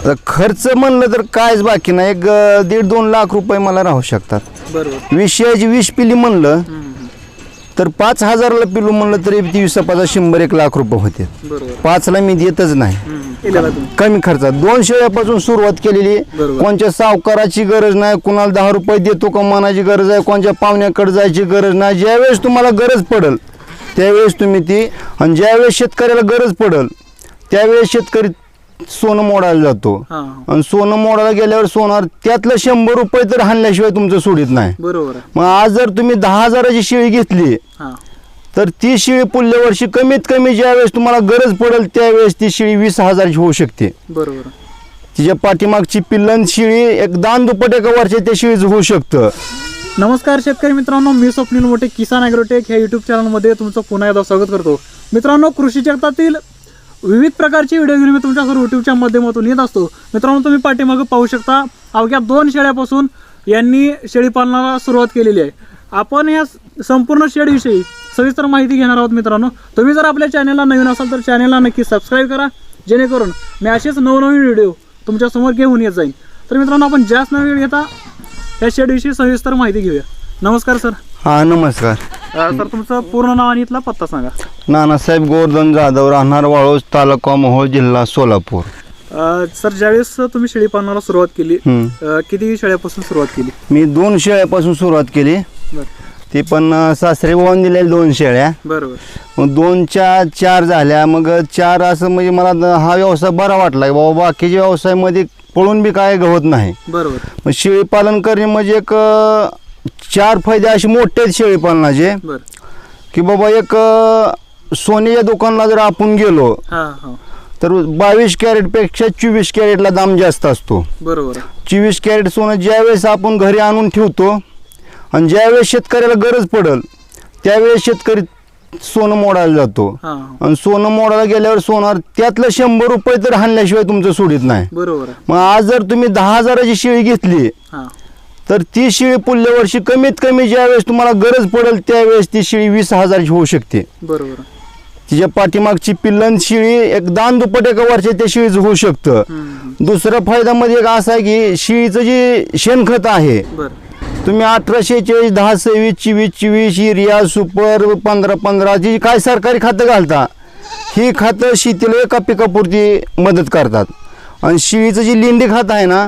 आता खर्च म्हणलं तर कायच बाकी नाही. एक अं, दीड दोन लाख रुपये मला राहू शकतात. बरोबर. विषयाची वीस पिली म्हणलं. तर पाच हजाराला पिलू म्हणलं तरी ती वीस पाच शंभर एक लाख रुपये होते. बरोबर. पाचला मी देतच नाही. हम्म. केलेला तुम्ही? कमी खर्चात दोन शेळ्यापासून सुरुवात केलेली. बरोबर. कोणत्या सावकाराची गरज नाही कुणाला दहा रुपये देतो का मनाची गरज आहे कोणत्या पाहुण्याकडे जायची गरज नाही. ज्यावेळेस तुम्हाला गरज पडल त्यावेळेस तुम्ही ती आणि ज्यावेळेस शेतकऱ्याला गरज पडल त्यावेळेस शेतकरी सोनं मोडायला जातो. हा. आणि सोनं मोडायला गेल्यावर सोनार त्यातलं शंभर रुपये तर हाणल्याशिवाय तुमचं सोडित नाही. बरोबर आहे. मग आज जर तुम्ही दहा हजाराची शेळी घेतली हा. तर ती शेळी पुढल्या वर्षी कमीत कमी ज्यावेळेस तुम्हाला गरज पडेल त्यावेळेस ती शेळी वीस हजारची होऊ शकते. बरोबर आहे. तिच्या पाठीमागची पिल्लन शेळी एक दान दुप्पट एका वर्षात त्या शेळीचं होऊ शकतं. नमस्कार शेतकरी मित्रांनो मी स्वप्नील मोठे किसान ॲग्रोटेक ह्या युट्यूब चॅनलमध्ये तुमचं पुन्हा एकदा स्वागत करतो. मित्रांनो कृषी जगतातील विविध प्रकारचे व्हिडिओ घेऊन मी तुमच्यासमोर यूट्यूबच्या माध्यमातून येत असतो. मित्रांनो तुम्ही पाठीमागं पाहू शकता अवघ्या दोन शेळ्यापासून यांनी शेळीपालनाला सुरुवात केलेली आहे. आपण या संपूर्ण शेळीविषयी सविस्तर माहिती घेणार आहोत मित्रांनो. तुम्ही जर आपल्या चॅनलला नवीन असाल तर चॅनलला नक्की सबस्क्राईब करा. जेणेकरून मी असेच नवनवीन व्हिडिओ तुमच्यासमोर घेऊन येत जाईल तर मित्रांनो आपण जास्त नवीन घेता या शेडविषयी सविस्तर माहिती घेऊया. नमस्कार सर हां नमस्कार. सर तुमचं पूर्ण नाव आणि इथला पत्ता सांगा. नानासाहेब गोवर्धन जाधव राहणार वाळूज तालुका मोहोळ जिल्हा सोलापूर. अ, सर ज्यावेळेस तुम्ही शेळीपालनाला सुरुवात केली. अ, किती शेळ्यापासून सुरुवात केली? मी दोन शेळ्यापासून सुरुवात केली. बर. ती पण अं, सासरे भावाने दिलेल्या दोन शेळ्या. बरोबर. मग दोनच्या चार झाल्या. मग चार असं म्हणजे मला द- हा व्यवसाय बरा वाटला की बाबा बाकीच्या व्यवसायामध्ये पळून बी काय गवत नाही. बरोबर. मग शेळीपालन करणे म्हणजे एक अं, चार फायदे असे मोठे आहेत शेळीपालनाचे बर. की बाबा एक अं, सोन्याच्या दुकानला जर आपण गेलो हा हा. तर बावीस कॅरेटपेक्षा चोवीस कॅरेटला दाम जास्त असतो. बरोबर. आहे. चोवीस कॅरेट सोनं ज्यावेळेस आपण घरी आणून ठेवतो आणि ज्यावेळेस शेतकऱ्याला गरज पडल त्यावेळेस शेतकरी सोनं मोडायला जातो. हा हा. आणि सोनं मोडायला गेल्यावर सोनार त्यातलं शंभर रुपये तर हाणल्याशिवाय तुमचं सोडित नाही. बरोबर. आहे. मग आज जर तुम्ही दहा हजाराची शेळी घेतली हा. तर ती शेळी पुढल्या वर्षी कमीत कमी ज्यावेळेस तुम्हाला गरज पडेल त्यावेळेस ती शेळी वीस हजारची होऊ शकते बरोबर. तिच्या पाठीमागची पिल्लन शेळी एक दान दुप्पट एका वर्षात त्या शेळीचं होऊ शकतं. दुसरा फायदा मध्ये एक असा आहे की शेळीचं जे शेणखत आहे तुम्ही अठराशे चाळीस दहा सव्वीस चोवीस चोवीस युरिया सुपर पंधरा पंधरा जी काय सरकारी खातं घालता ही खातं शेतीला एका पिकापुरती मदत करतात आणि शेळीचं जी लेंडी खात आहे ना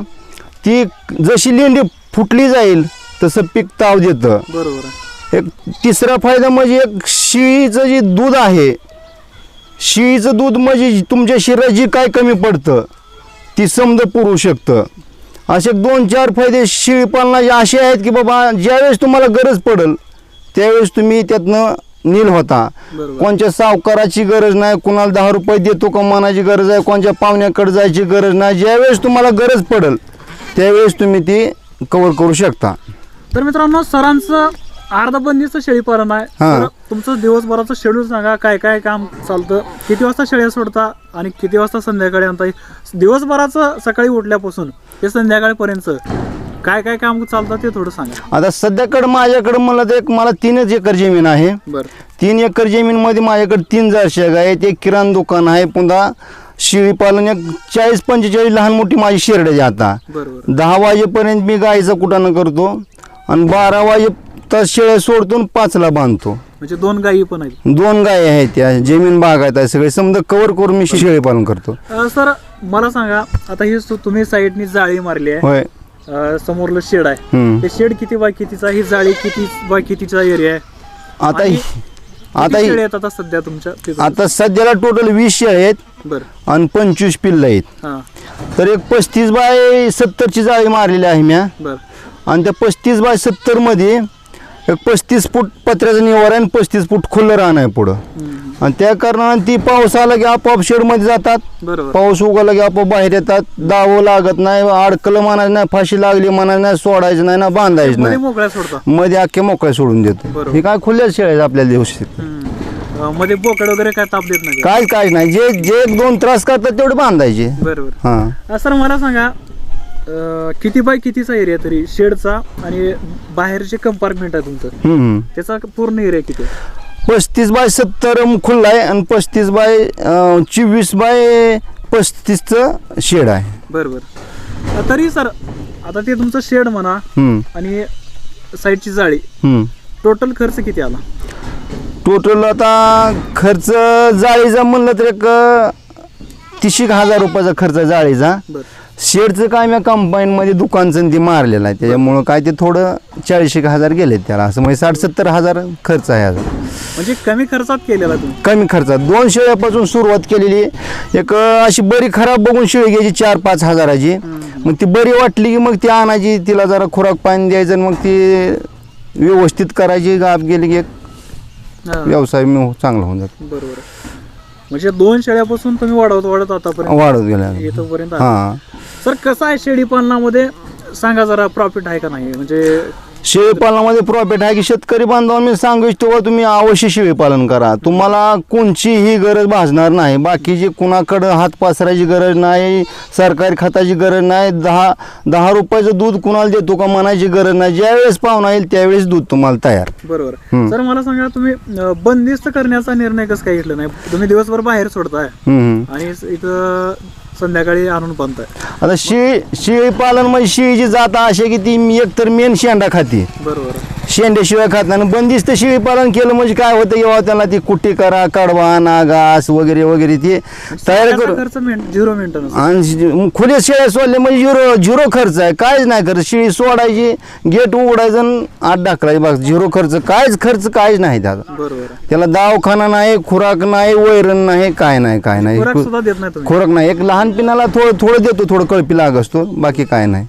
ती जशी लेंडी फुटली जाईल तसं पीक ताव देतं बरोबर आहे. एक तिसरा फायदा म्हणजे एक शेळीचं जे दूध आहे शेळीचं दूध म्हणजे तुमच्या शरीरात जी काय कमी पडतं ती समजा पुरू शकतं असे दोन चार फायदे शेळी पालनाचे असे आहेत की बाबा ज्यावेळेस तुम्हाला गरज पडेल त्यावेळेस तुम्ही त्यातनं नील होता बरोबर. कोणत्या सावकाराची गरज नाही कुणाला दहा रुपये देतो का मनाची गरज आहे कोणत्या पाहुण्याकडे जायची गरज नाही ज्यावेळेस तुम्हाला गरज पडेल त्यावेळेस तुम्ही ती कवर करू शकता. तर मित्रांनो सरांचं अर्धबंदीचं शेळीपालन आहे. हा. तर तुमचं दिवसभराचं शेड्यूल सांगा काय काय काम चालतं किती वाजता शेळ्या सोडता आणि किती वाजता संध्याकाळी आणता. दिवसभराचं सकाळी उठल्यापासून ते संध्याकाळपर्यंत काय काय काम चालतं ते थोडं सांगा. आता सध्याकडं माझ्याकडं मला तर एक मला तीनच एकर जमीन आहे. बरं. तीन एकर जमीनमध्ये माझ्याकडे तीन जर्शक आहेत एक किराणा दुकान आहे पुन्हा शेळी पालन एक चाळीस पंचेचाळीस लहान मोठी माझी शेरडे आता. बरोबर. दहा वाजेपर्यंत मी गाईचा कुटाणा करतो आणि बारा वाजे तास शेळ्या सोडतो आणि पाचला बांधतो. म्हणजे दोन गायी पण आहेत. दोन गाय आहेत त्या जमीन बागायत आहे सगळे. समजा कव्हर करून मी शेळी पालन करतो. अं, सर मला सांगा आता ही सु- तुम्ही साईडनी जाळी मारली आहे. होय. अं, समोरलं शेड आहे. हम्म. ते शेड किती बाय कितीचा ही जाळी किती बाय कितीचा एरिया आहे? आता आणि आता किती शेळ्या आहेत आता सध्या तुमच्या तिथं? आता सध्याला टोटल वीस शेळ्या आहेत बरं. आणि पंचवीस पिल्लं आहेत. हां. तर एक पस्तीस बाय सत्तरची जाळी मारलेली आहे म्या बरं. आणि त्या पस्तीस बाय सत्तरमध्ये एक पस्तीस फूट पत्र्याचं निवार आहे आणि पस्तीस फूट खुलं राहणं आहे पुढं. आणि त्या कारणाने ती पाऊस आला की आपोआप शेडमध्ये जातात. बरोबर. पाऊस उगवला की आपोआप बाहेर येतात. दावं लागत नाही अडकलं म्हणायचं नाही फाशी लागली म्हणायचं नाही सोडायचं नाही ना बांधायचं मध्ये नाही. मोकळ्या सोडता मध्ये अख्खे मोकळ्या सोडून देतो. बरोबर. हे काय खुल्या शेळ्या आहेत आपल्या दिवशी? हम्म. अं, मध्ये बोकड वगैरे काय ताप देत नाही? काय काय नाही. जे जे एक दोन त्रास करतात तेवढे बांधायचे. बरोबर. हा. सर मला सांगा अं, किती बाय कितीचा एरिया तरी शेडचा आणि बाहेरचे कंपार्टमेंट आहे तुमचं? हम्म. त्याचा पूर्ण एरिया किती आहे? पस्तीस बाय सत्तर खुल्ला आहे आणि पस्तीस बाय अं, चोवीस बाय पस्तीसचं शेड आहे. बरं बरं तरी सर आता ते तुमचं शेड म्हणा हम्म, आणि साईडची जाळी हम्म. टोटल खर्च किती आला? टोटल आता खर्च जाळीचा म्हणलं तर एक तीस एक हजार रुपयाचा खर्च आहे जाळीचा. बरं. शेडचं काय मी कंबाईनमध्ये दुकानचं ते मारलेलं आहे. त्याच्यामुळं काय ते थोडं चाळीस एक हजार गेले त्याला. असं म्हणजे साठ सत्तर हजार खर्च आहे आता. म्हणजे कमी खर्चात केलेला तुम्ही? कमी खर्चात. दोन शेळ्यापासून सुरुवात केलेली. एक अं, अशी बरी खराब बघून शेळी घ्यायची चार पाच हजाराची. मग ती बरी वाटली की मग ती आणायची तिला जरा खुराक पाणी द्यायचं आणि मग ती व्यवस्थित करायची. गाप गेली की एक हा, व्यवसाय मी चांगला होऊन जातो. बरोबर. म्हणजे दोन शेळ्यापासून तुम्ही वाढवत वाढत आतापर्यंत? वाढत गेला आले. हां. सर कसं आहे शेळी पालनामध्ये? सांगा जरा प्रॉफिट आहे का नाही? म्हणजे शेळीपालनामध्ये प्रॉफिट आहे की शेतकरी बांधवांना मी सांगू इच्छितो बा तुम्ही अवश्य शेळीपालन करा. तुम्हाला कोणचीही गरज भासणार नाही. बाकीची कुणाकडं हात पसरायची गरज नाही सरकारी खताची गरज नाही दहा दहा रुपयाचं दूध कुणाला देतो का म्हणायची गरज नाही. ज्यावेळेस पाहुणा येईल त्यावेळेस दूध तुम्हाला तयार. बरोबर. हम्म. सर मला सांगा तुम्ही अं, बंदिस्त करण्याचा निर्णय कसं काय घेतला नाही? तुम्ही दिवसभर बाहेर सोडताय. हम्म. आणि इथं संध्याकाळी आणून बांधताय आता शेळी शेळीपालन म्हणजे शेळीची जात अशी की ती एक तर मेन शेंडा खाती. बरोबर. शेंड्याशिवाय खात नाही. बंदिस्त शेळीपालन केलं म्हणजे काय होतं? जेव्हा त्यांना ती कुट्टी करा कडवा नागास वगैरे वगैरे ते तयार करू खर्च झिरो मेंटेनन्स आणि खुले शेळ्या सोडले म्हणजे झिरो झिरो खर्च आहे. काहीच नाही खर्च शेळी सोडायची गेट उघडायचं आत ढाकलायची. बघ झिरो खर्च काहीच खर्च काहीच नाही त्याचा. त्याला दवाखाना नाही खुराक नाही वैरण नाही काय नाही काय नाही. खुराक नाही एक लहान पिनाला थोडं थोडं देतो थोडं कळपी लाग असतो. बाकी काय नाही.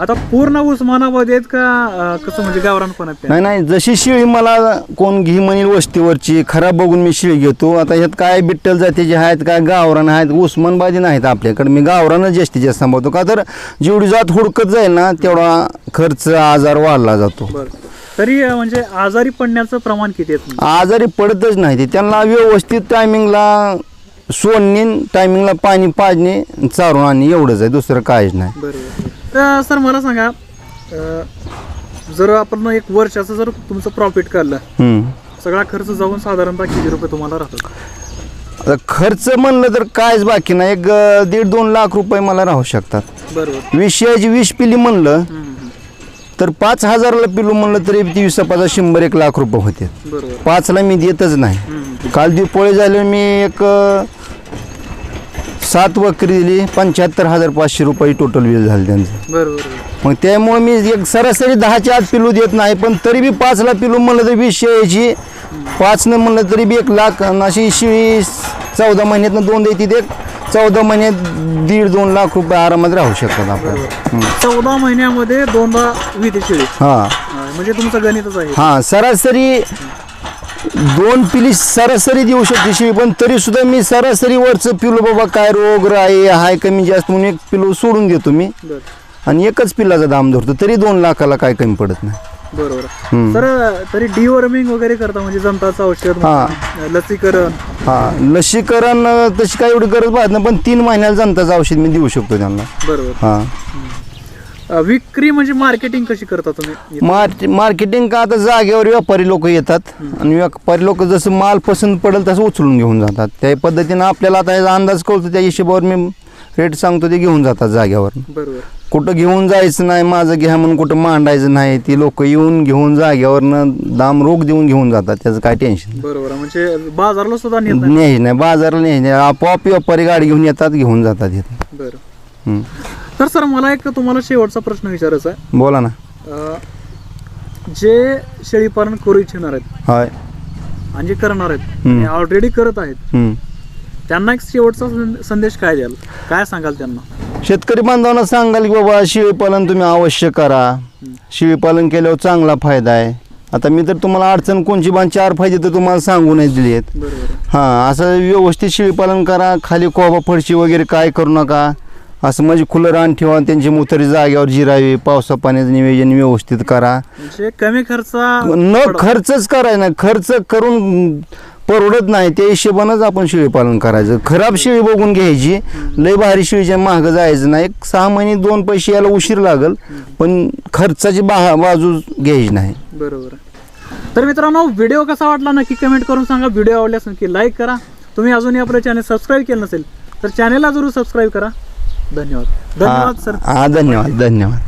आता पूर्ण उस्मानाबाद आहेत का अं, कसं म्हणजे गावरानपणात ते? नाही नाही? जशी शेळी मला कोण घी म्हणेल वस्तीवरची खराब बघून मी शेळी घेतो. आता ह्यात काय बिट्टल जातीचे आहेत काय गावरान आहेत उस्मानबादी नाहीत आपल्याकडे. मी गावरानच जास्तीत जास्त सांभाळतो. का तर जेवढी जात हुडकत जाईल ना तेवढा खर्च आजार वाढला जातो. बरं. तरी अं, म्हणजे आजारी पडण्याचं प्रमाण किती आहे तुमचं? आजारी पडतच नाही ते. त्यांना व्यवस्थित टायमिंगला सोडणे टायमिंगला पाणी पाजणे चारून आणणे एवढंच आहे. दुसरं काहीच नाही. बरोबर तर सर मला सांगा अं, जर आपण एक वर्षाचं जर तुमचं प्रॉफिट काढलं हम्म. सगळा खर्च जाऊन साधारणतः किती रुपये तुम्हाला राहतात आता खर्च म्हणलं तर कायच बाकी नाही. एक अं, दीड दोन लाख रुपये मला राहू शकतात. बरोबर. विषयाची वीस पिली म्हणलं हम्म. तर पाच हजारला पिलू म्हणलं तरी ती वीस पाचा शंभर एक लाख रुपये होते. बरोबर. पाचला मी देतच नाही. काल दिपोळी झाले मी एक अं, सात बकरी दिली पंच्याहत्तर हजार पाचशे रुपये टोटल बिल झालं त्यांचं. बरोबर. मग त्यामुळे मी एक सरासरी दहाच्या आत पिलू देत नाही पण तरी बी पाचला पिलू म्हणलं तरी वीस शेळीची पाचनं म्हणलं तरी बी एक लाख अशी शेळी चौदा महिन्यातनं दोन देते ते चौदा महिन्यात दीड दोन लाख रुपये आरामात राहू शकतात आपल्याला चौदा महिन्यामध्ये दोनदा विधी शेळी. हां. हा, म्हणजे तुमचं गणितच आहे. हां सरासरी दोन पिली सरासरी देऊ शकते शेळी पण तरी सुद्धा मी सरासरी वरचं पिलू बाबा काय रोग राय हाय कमी जास्त म्हणून एक पिलू सोडून देतो मी. आणि एकच पिल्लाचा दाम धरतो तरी दोन लाखाला काय कमी पडत नाही. बरोबर. तर तरी डिवॉर्मिंग वगैरे करता म्हणजे जंताचं औषध हा. लसीकरण. हां लसीकरण तशी काय एवढी गरज पाहत नाही पण तीन महिन्याला जनताचं औषध मी देऊ शकतो त्यांना. बरोबर. हां. अं, विक्री म्हणजे मार्केटिंग कशी करता तुम्ही? मार्क मार्केटिंग का आता जागेवर व्यापारी लोक येतात. आणि व्यापारी लोक जसं माल पसंत पडेल तसं उचलून घेऊन जातात. त्या पद्धतीनं आपल्याला आता याचा अंदाज कळतो त्या हिशोबावर मी रेट सांगतो ते घेऊन जातात जागेवर. बरोबर. कुठं घेऊन जायचं नाही माझं घ्या म्हणून कुठं मांडायचं नाही ती लोक येऊन घेऊन जागेवरनं दाम रोख देऊन घेऊन जातात त्याचं काय टेन्शन बरोबर म्हणजे बाजारला सुद्धा नेत नाही. नाही बाजारला नाही आपोआप व्यापारी गाडी घेऊन येतात घेऊन जातात इथं. बरं. तर सर मला एक तुम्हाला शेवटचा प्रश्न विचारायचा आहे. बोला ना. अं, जे शेळीपालन करू इच्छिणार आहेत होय. आणि जे करणार आहेत हम्म. ऑलरेडी करत आहेत. त्यांना एक शेवटचा सं- संदेश काय द्याल? काय सांगाल त्यांना? शेतकरी बांधवांना सांगाल की बाबा शेळीपालन तुम्ही अवश्य करा. शेळीपालन केल्यावर चांगला फायदा आहे. आता मी तर तुम्हाला अडचण कोणची बाण चार फायदे तर तुम्हाला सांगूनच दिली आहेत बरोबर हां असं व्यवस्थित शेळीपालन करा. खाली कोबा फडशी वगैरे काय करू नका. असं म्हणजे खुलं रान ठेवा त्यांची मुतरी जागेवर जिरावी पावसा पाण्याचं नियोजन व्यवस्थित करा. म्हणजे कमी खर्चा न खर्चच करायचा नाही खर्च करून परवडत नाही त्या हिशोबानंच आपण शेळीपालन करायचं. खराब शेळी बघून घ्यायची लय भारी शेळीच्या महाग जायचं नाही. एक सहा महिने दोन पैसे यायला उशीर लागल पण खर्चाची बा बाजू घ्यायची नाही. बरोबर. तर मित्रांनो व्हिडिओ कसा वाटला नक्की कमेंट करून सांगा. व्हिडिओ आवडल्यास नक्की लाईक करा. तुम्ही अजूनही आपलं चॅनल सबस्क्राईब केलं नसेल तर चॅनेलला जरूर सबस्क्राईब करा. धन्यवाद. धन्यवाद सर. हा धन्यवाद धन्यवाद.